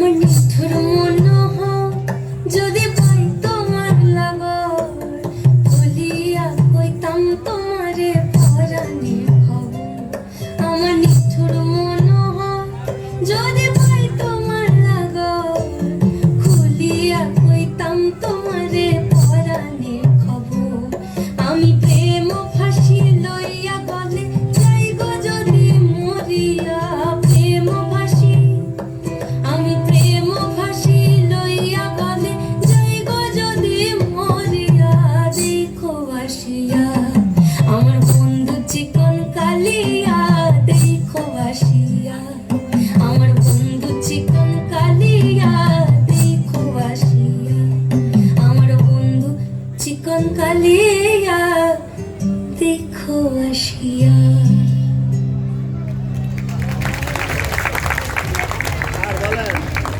আমার নিঠুর মনোহর যদি পাই তোমার লাগর, বলিয়া কইতাম তোমারে পরাণে খবর আমার নিঠুর মনোহর যদি পাই তোমার লাগর, খুলিয়া কইতাম তোমারে পরাণে খবর আমি প্রেম ফাঁসি লইয়া গলে যাই গো যদি মরিয়া কালিয়া দেখো আসিয়া।